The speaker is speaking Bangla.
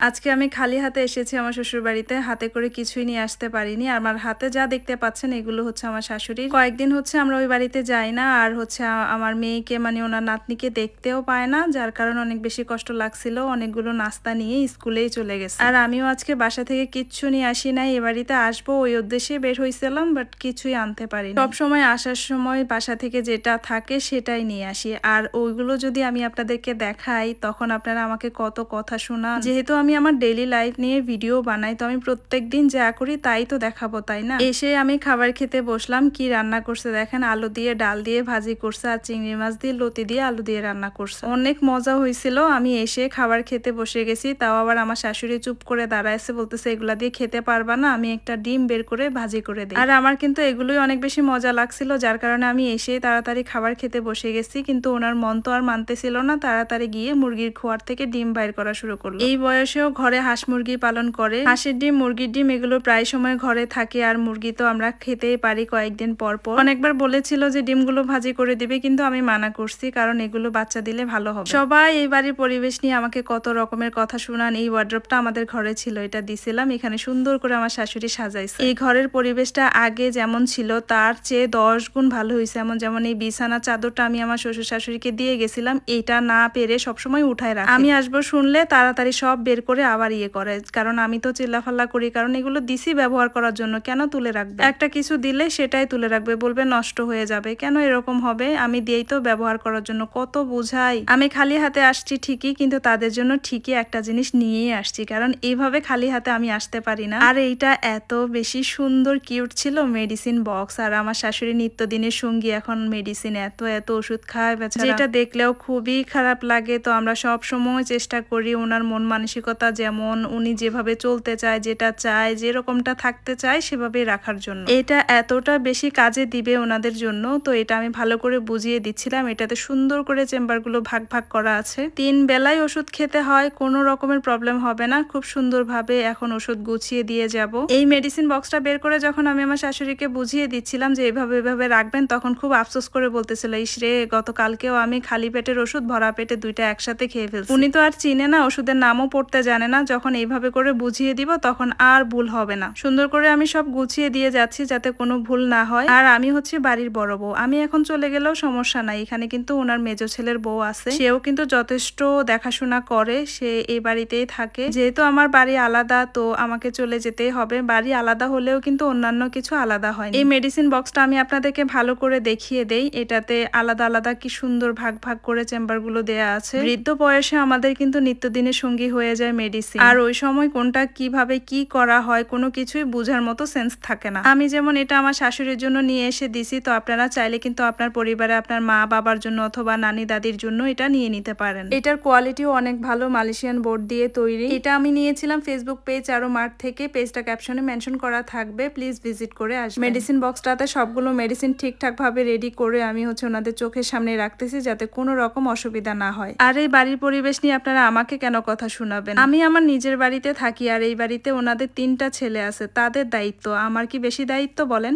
আজকে আমি খালি হাতে এসেছি আমার শ্বশুর বাড়িতে হাতে করে কিছুই নিয়ে আসতে পারিনি। আমার হাতে যা দেখতে পাচ্ছেন এগুলো হচ্ছে আমার শাশুড়ি কয়েকদিন হচ্ছে আমরা ওই বাড়িতে যাই না, আর হচ্ছে আমার মেয়েকে মানে ওনার নাতনিকে দেখতেও পায় না, যার কারণে অনেক বেশি কষ্ট লাগছিল। অনেকগুলো নাস্তা নিয়ে স্কুলেই চলে গেছে। আর আমিও আজকে বাসা থেকে কিচ্ছু নিয়ে আসি নাই, এ বাড়িতে আসব, ওই উদ্দেশ্যে বের হয়েছিলাম বাট কিছুই আনতে পারি সব সময় আসার সময় বাসা থেকে যেটা থাকে সেটাই নিয়ে আসি। আর ওইগুলো যদি আমি আপনাদেরকে দেখাই, তখন আপনারা আমাকে কত কথা শোনা যেহেতু আমি আমার ডেইলি লাইফ নিয়ে ভিডিও বানাই, তো আমি প্রত্যেক দিন যা করি তাই তো দেখাবো, তাই না? এসে আমি খাবার খেতে বসলাম, কি রান্না করছে দেখেন, আলু দিয়ে ডাল দিয়ে ভাজি করছে আর চিংড়ি মাছ দিয়ে লতি দিয়ে আলু দিয়ে রান্না করছে। অনেক মজা হয়েছিল, আমি এসে খাবার খেতে বসে গেছি, তাও আবার আমার শাশুড়ি চুপ করে দাঁড়াইছে, বলতেছে, এগুলা দিয়ে খেতে পারবা না, আমি একটা ডিম বের করে ভাজি করে দিই। আর আমার কিন্তু এগুলোই অনেক বেশি মজা লাগছিল, যার কারণে আমি এসে তাড়াতাড়ি খাবার খেতে বসে গেছি, কিন্তু ওনার মন তো আর মানতেছিল না, তাড়াতাড়ি গিয়ে মুরগির খোয়ার থেকে ডিম বাইর করা শুরু করল। এই বয়সেও ঘরে হাঁস মুরগি পালন করে। হাঁসের ডিম, মুরগির ডিম এগুলো প্রায় সময় ঘরে থাকে আর মুরগি তো আমরা খেতেই পারি কয়েকদিন পর পর। অনেকবার বলেছিল যে ডিমগুলো ভাজি করে দিবে, কিন্তু আমি মানা করছি কারণ এগুলো বাচ্চা দিলে ভালো হবে। সবাই এই বাড়ির পরিবেশ নিয়ে আমাকে কত রকমের কথা শোনান, এই ওয়ার্ড্রপটা আমাদের ঘরে ছিল, এটা দিছিলাম, এখানে সুন্দর করে আমার শাশুড়ি সাজাইছে। এই ঘরের পরিবেশটা আগে যেমন ছিল, তার চেয়ে দশ গুণ ভালো হয়েছে এমন যেমন এই বিছানা চাদরটা আমি আমার শ্বশুর শাশুড়িকে দিয়ে গেছিলাম এটা না পেরে সবসময় উঠায় রাখে। আমি আসব শুনলে তাড়াতাড়ি সব বের করে আবার ইয়ে করে। কারণ আমি তো চিল্লাফাল্লা করি, কারণ এগুলো দিছি ব্যবহার করার জন্য কেন তুলে রাখবে? একটা কিছু দিলে সেটাই তুলে রাখবে, বলবে নষ্ট হয়ে যাবে। কেন এরকম হবে? আমি দিয়েই তো ব্যবহার করার জন্য কত বুঝাই। আমি খালি হাতে আসছি ঠিকই, কিন্তু তাদের জন্য ঠিকই একটা জিনিস নিয়েই আসছি, কারণ এইভাবে খালি হাতে আমি আসতে পারি না। আর এইটা এত বেশি সুন্দর, কিউট ছিল মেডিসিন বক্স। আর আমার শাশুড়ি নিত্যদিনের সঙ্গী এখন মেডিসিন এত এত ওষুধ খায় যেটা দেখলেও খুবই খারাপ লাগে। তো আমরা সব সময় চেষ্টা করি ওনার মন মানসিকতা যেমন উনি যেভাবে চলতে চায়, যেটা চায়, যেরকমটা থাকতে চায় সেভাবেই রাখার জন্য। এটা এতটা বেশি কাজে দিবে ওনাদের জন্য, তো এটা আমি ভালো করে বুঝিয়ে দিচ্ছিলাম। এটাতে সুন্দর করে চেম্বারগুলো ভাগ ভাগ করা আছে। তিন বেলায় ওষুধ খেতে হয়, কোনো রকমের প্রবলেম হবে না। খুব সুন্দরভাবে এখন ওষুধ গুছিয়ে দিয়ে যাব। এই মেডিসিন বক্সটা বের করে যখন আমি আমার শাশুড়িকে বুঝিয়ে দিচ্ছিলাম যে এভাবে এভাবে রাখবেন, তখন খুব আফসোস করে বলতেছিল, ইস রে, গতকালকেও আমি খালি পেটের ওষুধ, ভরা পেটে দুইটা একসাথে খেয়ে ফেলছি। উনি তো আর চিনে না, ওষুধের নামও পড়তে জানে না, যখন এইভাবে করে বুঝিয়ে দিব তখন আর ভুল হবে না। সুন্দর করে আমি সব গুছিয়ে দিয়ে যাচ্ছি যাতে কোনো ভুল না হয়। আর আমি হচ্ছে বাড়ির বড় বউ। আমি এখন চলে গেলেও সমস্যা নাই। এখানে কিন্তু ওনার মেজো ছেলের বউ আছে। সেও কিন্তু যথেষ্ট দেখাশোনা করে। সে এই বাড়িতেই থাকে। যেহেতু আমার বাড়ি আলাদা, তো আমাকে চলে যেতেই হবে। বাড়ি আলাদা হলেও কিন্তু অন্যান্য কিছু আলাদা হয় এই মেডিসিন বক্সটা আমি আপনাদেরকে ভালো করে দেখিয়ে দেই। এটাতে আলাদা আলাদা কি সুন্দর ভাগ ভাগ করে চেম্বারগুলো দেয়া আছে। বৃদ্ধ বয়সে আমাদের কিন্তু নিত্যদিনের সঙ্গী হয়ে যায় মেডিসিন আর ওই সময় কোনটা কীভাবে কি করা হয় কোনো কিছুই বোঝার মতো সেন্স থাকে না। আমি যেমন এটা আমার শাশুড়ির জন্য নিয়ে এসে দিছি তো আপনারা চাইলে কিন্তু আপনার পরিবারে আপনার মা বাবার জন্য অথবা নানি দাদির জন্য এটা নিয়ে নিতে পারেন। এটার কোয়ালিটিও অনেক ভালো মালয়েশিয়ান বোর্ড দিয়ে তৈরি। এটা আমি নিয়েছিলাম ফেসবুক পেজ আরও মার্ট থেকে পেজটা ক্যাপশনে মেনশন করা থাকবে প্লিজ ভিজিট করে আসবেন। মেডিসিন বক্সটাতে সবগুলো মেডিসিন ঠিকঠাক ভাবে রেডি করে আমি হচ্ছে ওনাদের চোখের সামনে রাখতেছি যাতে কোনো রকম অসুবিধা না হয়। আর এই বাড়ির পরিবেশ নিয়ে আপনারা আমাকে কেন কথা শোনাবেন? আমি আমার নিজের বাড়িতে থাকি আর এই বাড়িতে ওনাদের তিনটা ছেলে আছে, তাদের দায়িত্ব। আমার কি বেশি দায়িত্ব বলেন?